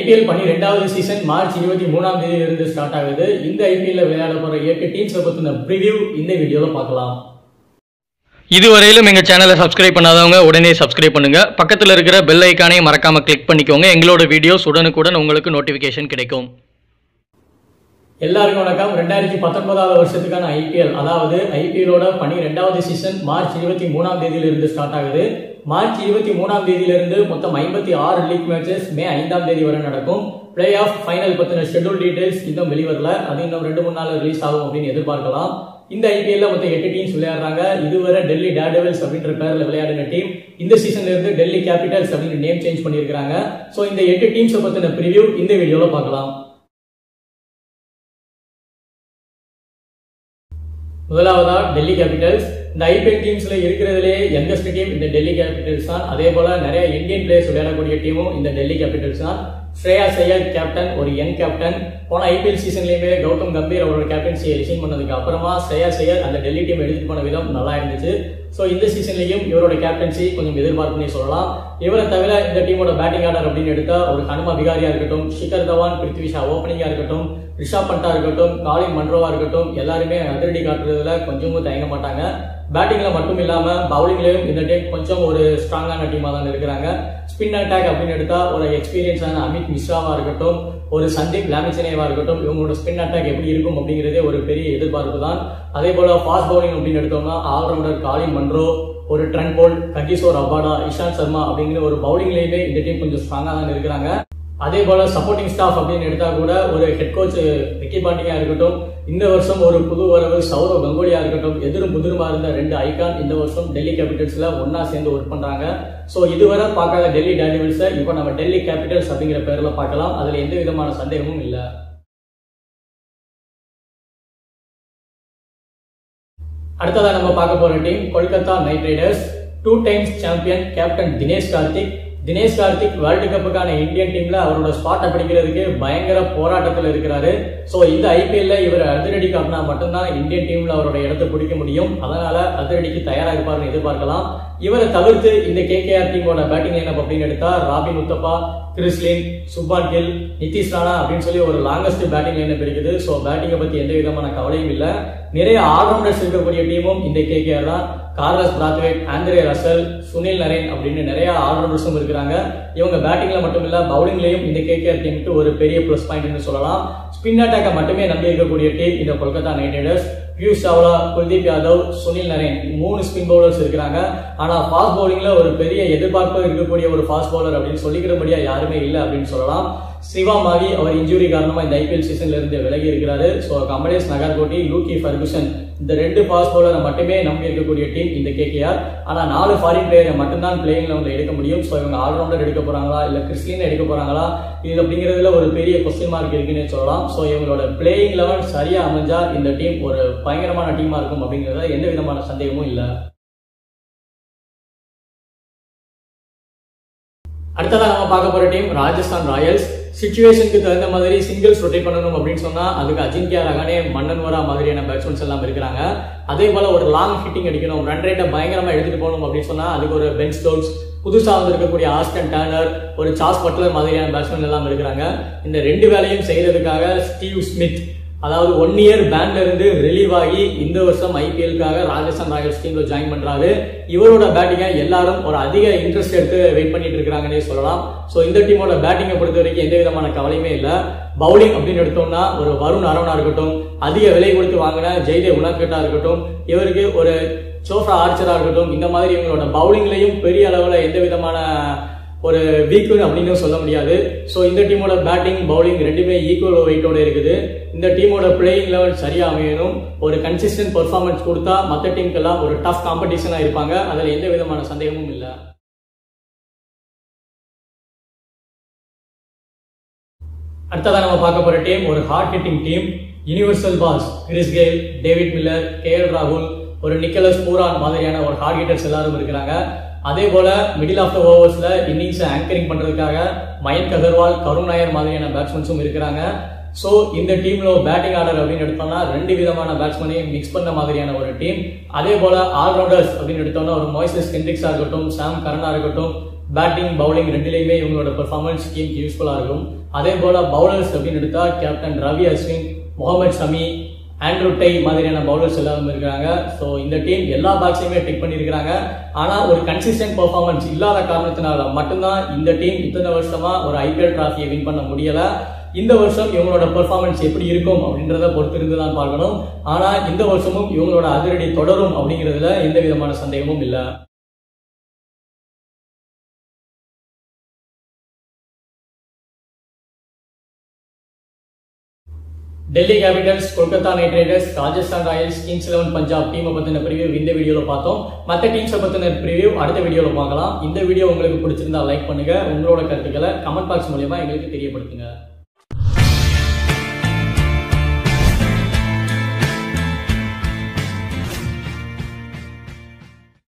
IPL பன்னிரெண்டாவது season March இருபத்தி மூணாம் தேதியில இருந்து ஸ்டார்ட் ஆகுது. இந்த ஐபிஎல்ல விளையாட போற எட்டு டீம்ஸை பத்தின ப்ரிவியூ இந்த வீடியோல பார்க்கலாம். இதுவரையிலும் எங்கள் சேனலை சப்ஸ்கிரைப் பண்ணாதவங்க உடனே சப்ஸ்கிரைப் பண்ணுங்க. பக்கத்தில் இருக்கிற பெல் ஐக்கானையும் மறக்காம கிளிக் பண்ணிக்கோங்க. எங்களோட வீடியோஸ் உடனுக்குடன் உங்களுக்கு நோட்டிஃபிகேஷன் கிடைக்கும். எல்லாருக்கும் வணக்கம். ரெண்டாயிரத்தி பத்தொன்பதாவது வருஷத்துக்கான ஐபிஎல் அதாவது ஐபிஎலோட பன்னிரெண்டாவது சீசன் மார்ச் இருபத்தி மூணாம் தேதியில இருந்து ஸ்டார்ட் ஆகுது. மார்ச் இருபத்தி மூணாம் தேதியிலிருந்து மொத்தம் ஐம்பத்தி ஆறு லீக் மேட்சஸ் மே ஐந்தாம் தேதி வரை நடக்கும். பிளே ஆஃப் ஃபைனல் பற்றின ஷெட்யூல் டீடைல்ஸ் இன்னும் வெளிவரல. அது இன்னும் ரெண்டு மூணு நாள் ரிலீஸ் ஆகும் அப்படின்னு எதிர்பார்க்கலாம். இந்த ஐபிஎல்ல மொத்தம் எட்டு டீம்ஸ் விளையாடுறாங்க. இதுவரை டெல்லி டேர்டெவில்ஸ் அப்படின்ற பேரில் விளையாடின டீம் இந்த சீசன்ல இருந்து டெல்லி கேபிட்டல்ஸ் அப்படின்னு நேம் சேஞ்ச் பண்ணியிருக்காங்க ஸோ இந்த எட்டு டீம்ஸை பற்றின ப்ரிவியூ இந்த வீடியோவில் பார்க்கலாம். முதலாவதா டெல்லி கேபிட்டல்ஸ் இந்த ஐபிஎல் டீம்ஸ்ல இருக்கிறதுலே யங்கஸ்ட் டீம் இந்த டெல்லி கேபிட்டல்ஸ் தான். அதே போல நிறைய இந்தியன் பிளேயர்ஸ் விளையாடக்கூடிய டீமும் இந்த டெல்லி கேபிட்டல்ஸ் தான். ஸ்ரேயா சையத் கேப்டன் ஒரு யங் கேப்டன் போன ஐபிஎல் சீசன்லயுமே கௌதம் கம்பீர் அவரோட கேப்டன்சியை ரிசைன் பண்ணதுக்கு அப்புறமா ஸ்ரேயா சையத் அந்த டெல்லி டீம் எடுத்துட்டு போன விதம் நல்லா இருந்துச்சு. ஸோ இந்த சீசன்லையும் இவரோட கேப்டன்சி கொஞ்சம் எதிர்பார்ப்புனே சொல்லலாம். இவரை தவிர இந்த டீமோட பேட்டிங் ஆர்டர் அப்படின்னு எடுத்தால் ஒரு ஹனுமா விகாரியா இருக்கட்டும் ஷிகர் தவான் பிருத்வி ஷா இருக்கட்டும் ரிஷா பண்டா இருக்கட்டும் காலின் மன்ரோவா இருக்கட்டும் எல்லாருமே அதிரடி காட்டுறதுல கொஞ்சமும் தயங்க மாட்டாங்க. பேட்டிங்ல மட்டும் இல்லாம பவுலிங்லயும் இந்த டீம் கொஞ்சம் ஒரு ஸ்ட்ராங்கான டீமா தான் இருக்கிறாங்க. ஸ்பின் அட்டாக் அப்படின்னு எடுத்தா ஒரு எக்ஸ்பீரியன்ஸான அமித் மிஸ்ராவா இருக்கட்டும் ஒரு சந்தீப் லாமிச்சனேவா இருக்கட்டும் இவங்களோட ஸ்பின் அட்டாக் எப்படி இருக்கும் அப்படிங்கிறதே ஒரு பெரிய எதிர்பார்ப்பு தான். அதே போல ஃபாஸ்ட் பவுலிங் அப்படின்னு எடுத்தோம்னா ஆல்ரவுண்டர் காலின் மன்ரோ ஒரு Trent Boult Kagiso Rabada Ishant Sharma அப்படிங்கிற ஒரு பவுலிங்லயுமே இந்த டீம் கொஞ்சம் ஸ்ட்ராங்கா தான் இருக்கிறாங்க. அதே போல சப்போர்ட்டிங் ஸ்டாஃப் அப்படின்னு எடுத்தா கூட ஒரு ஹெட் கோச் ரிக்கி பாண்டியா இருக்கட்டும் இந்த வருஷம் ஒரு புது வரவு சௌரவ் கங்குலியா இருக்கட்டும் எதிரும் புதிருமா இருந்த ரெண்டு ஐகான் இந்த வருஷம் டெல்லி கேபிட்டல்ஸ்ல ஒன்னா சேர்ந்து ஒர்க் பண்றாங்க. ஸோ இதுவரை பார்க்காத டெல்லி டேனிவல்ஸை இப்போ நம்ம டெல்லி கேபிட்டல்ஸ் அப்படிங்கிற பேர்ல பார்க்கலாம். அதுல எந்த விதமான சந்தேகமும் இல்லை. அடுத்ததாக நம்ம பார்க்க போற team Kolkata Knight Riders. Two times champion captain Dinesh Karthik. Dinesh Karthik World கப்புக்கான Indian டீம்ல அவரோட ஸ்பாட்டை பிடிக்கிறதுக்கு பயங்கர போராட்டத்தில் இருக்கிறாரு. ஸோ இந்த ஐபிஎல்ல இவர் அதிரடி காட்டினா மட்டும்தான் இந்தியன் டீம்ல அவரோட இடத்தை பிடிக்க முடியும். அதனால அதிரடிக்கு தயாராக இருப்பார்னு எதிர்பார்க்கலாம். இவரை தவிர்த்து இந்த கேகேஆர் டீமோட பேட்டிங் லைன் அப்படின்னு எடுத்தா ராபின் உத்தப்பா கிறிஸ்லின் சுப்பான் கில் நிதிஷ் ராணா அப்படின்னு சொல்லி ஒரு லாங்கஸ்ட் பேட்டிங் லைன் இருக்குது. ஸோ பேட்டிங்கை பத்தி எந்த விதமான கவலையும் இல்லை. நிறைய ஆல்ரவுண்டர்ஸ் இருக்கக்கூடிய டீமும் இந்த கேகேஆர் தான். Carlos Brathwaite Andre Russell Sunil Narine அப்படின்னு நிறைய ஆல்ரவுண்டர்ஸும் இருக்கிறாங்க. இவங்க பேட்டிங்ல மட்டும் இல்ல பவுலிங்லயும் இந்த கேகேஆர் டீமுக்கு ஒரு பெரிய ப்ளஸ் பாயிண்ட்னு சொல்லலாம். ஸ்பின் அட்டாக்கை மட்டுமே நம்பி இருக்கக்கூடிய டீம் இந்த கொல்கத்தா நைட் ரைடர்ஸ். பியூஷ் சாவ்லா குல்தீப் யாதவ் சுனில் நரேன் மூணு ஸ்பின் பவுலர்ஸ் இருக்கிறாங்க. ஆனால் ஃபாஸ்ட் பவுலிங்கில் ஒரு பெரிய எதிர்பார்ப்பு இருக்கக்கூடிய ஒரு ஃபாஸ்ட் பவுலர் அப்படின்னு சொல்லிக்கிறபடியா யாருமே இல்லை அப்படின்னு சொல்லலாம். சிவா மாவி அவர் இன்ஜுரி காரணமாக இந்த ஐபிஎல் சீசன்ல இருந்து விலகி இருக்கிறாரு. So Kamlesh Nagarkoti Lockie Ferguson இந்த ரெண்டு ஃபாஸ்ட் பவுலரை மட்டுமே நம்பி இருக்கக்கூடிய டீம் இந்த கேகேஆர் ஆனால் நாலு ஃபாரின் பிளேயரை மட்டும்தான் பிளேயிங் லெவலில் எடுக்க முடியும். ஸோ இவங்க ஆல்ரவுண்டர் எடுக்க போறாங்களா? இல்லை கிறிஸ்டின் எடுக்க போறாங்களா? இது அப்படிங்கிறதுல ஒரு பெரிய கொஸ்டின் மார்க் இருக்குன்னு சொல்லலாம். ஸோ இவங்களோட பிளேயிங் லெவல் சரியா அமைஞ்சா இந்த டீம் ஒரு பயங்கரமான டீமா இருக்கும் அப்படிங்கிறத எந்த விதமான சந்தேகமும் இல்லை. அடுத்ததாக நம்ம பார்க்க போகிற டீம் ராஜஸ்தான் ராயல்ஸ். சுச்சுவேஷனுக்கு தகுந்த மாதிரி சிங்கிள்ஸ் ரொட்டேட் பண்ணணும் அப்படின்னு சொன்னா அதுக்கு அஜிங்கியா ரகானே மன்னன் வரா மாதிரியான பேட்ஸ்மேன்ஸ் எல்லாம் இருக்கிறாங்க. அதே போல ஒரு லாங் ஹிட்டிங் அடிக்கணும் ரன் ரேட்டை பயங்கரமா எடுத்துட்டு போகணும் அப்படின்னு சொன்னா அதுக்கு ஒரு பென் ஸ்டோக்ஸ் புதுசாக வந்திருக்கக்கூடிய ஆஸ்டன் டேனர் ஒரு சாஸ் பட்லர் மாதிரியான பேட்ஸ்மேன் எல்லாம் இருக்கிறாங்க. இந்த ரெண்டு வேலையும் செய்யறதுக்காக ஸ்டீவ் ஸ்மித் அதாவது ஒன் இயர் பேன்ல இருந்து ரிலீவ் ஆகி இந்த வருஷம் ஐபிஎல்காக ராஜஸ்தான் ராயல்ஸ் டீம்ல ஜாயின் பண்றாரு. இவரோட பேட்டிங்கை எல்லாரும் ஒரு அதிக இன்ட்ரெஸ்ட் எடுத்து வெயிட் பண்ணிட்டு இருக்காங்கன்னே சொல்லலாம். ஸோ இந்த டீமோட பேட்டிங்கை பொறுத்த வரைக்கும் எந்த விதமான கவலையுமே இல்லை. பவுலிங் அப்படின்னு எடுத்தோம்னா ஒரு வருண் அரவணா இருக்கட்டும் அதிக விலை கொடுத்து வாங்கின ஜெய்தேவ் உனக்கட்டா இருக்கட்டும் இவருக்கு ஒரு சோஃப்ரா ஆர்ச்சரா இருக்கட்டும் இந்த மாதிரி இவங்களோட பவுலிங்லையும் பெரிய அளவில் எந்த விதமான ஒரு வீக்குன்னு அப்படின்னு சொல்ல முடியாது. ஸோ இந்த டீமோட பேட்டிங் பவுலிங் ரெண்டுமே ஈக்குவல் வெயிட்டோட இருக்குது. இந்த டீமோட பிளேயிங் லெவல் சரியாக அமையணும். ஒரு கன்சிஸ்டன்ட் பெர்ஃபார்மன்ஸ் கொடுத்தா மற்ற டீமுக்கெல்லாம் ஒரு டஃப் காம்படிஷனாக இருப்பாங்க. அதில் எந்த விதமான சந்தேகமும் இல்லை. அடுத்ததாக நம்ம பார்க்க போகிற டீம் ஒரு hard hitting team universal boss Chris Gayle David Miller K L ராகுல் ஒரு நிக்கலஸ் பூரான் மாதிரியான ஒரு ஹார்ட் ஹிட்டர்ஸ் எல்லாரும் இருக்கிறாங்க. அதே போல மிடில் ஆஃப் த ஓவர்ஸ்ல இன்னிங்ஸை ஆங்கரிங் பண்றதுக்காக மயங்க் அகர்வால் கருண் நாயர் மாதிரியான பேட்ஸ்மேன்ஸும் இருக்கிறாங்க. ஸோ இந்த டீம்ல பேட்டிங் ஆர்டர் அப்படின்னு எடுத்தோம்னா ரெண்டு விதமான பேட்ஸ்மேனையும் மிக்ஸ் பண்ண மாதிரியான ஒரு டீம் அதே போல ஆல்ரவுண்டர்ஸ் அப்படின்னு எடுத்தோம்னா ஒரு மொய்சஸ் கென்ட்ரிக்ஸா இருக்கட்டும் சாம் கரனா இருக்கட்டும் பேட்டிங் பவுலிங் ரெண்டுலேயுமே இவங்களோட பெர்ஃபார்மன்ஸ் டீமுக்கு யூஸ்ஃபுல்லாக இருக்கும். அதே போல பவுலர்ஸ் அப்படின்னு எடுத்தா captain Ravi Ashwin Mohammed Shami Andrew Tye மாதிரியான பவுலர்ஸ் எல்லாரும் இருக்கிறாங்க. ஸோ இந்த டீம் எல்லா பாக்ஸையுமே டிக் பண்ணியிருக்கிறாங்க. ஆனால் ஒரு கன்சிஸ்டன்ட் பர்ஃபார்மன்ஸ் இல்லாத காரணத்தினால மட்டும்தான் இந்த டீம் இத்தனை வருஷமா ஒரு ஐபிஎல் டிராஃபியை வின் பண்ண முடியலை. இந்த வருஷம் இவங்களோட பெர்ஃபார்மன்ஸ் எப்படி இருக்கும் அப்படின்றத பொறுத்திருந்து தான் பார்க்கணும். ஆனால் இந்த வருஷமும் இவங்களோட அதிரடி தொடரும் அப்படிங்கிறதுல எந்த விதமான சந்தேகமும் இல்லை. Delhi Capitals Kolkata Knight Riders Rajasthan Royals Kings Eleven Punjab டீமை பத்தின ப்ரிவியூ இந்த வீடியோல பார்த்தோம். மற்ற டீம்ஸை பத்தின ப்ரிவியூ அடுத்த வீடியோல பார்க்கலாம். இந்த வீடியோ உங்களுக்கு பிடிச்சிருந்தா லைக் பண்ணுங்க. உங்களோட கருத்துக்களை கமெண்ட் பாக்ஸ் மூலியமா எங்களுக்கு தெரியப்படுத்துங்க.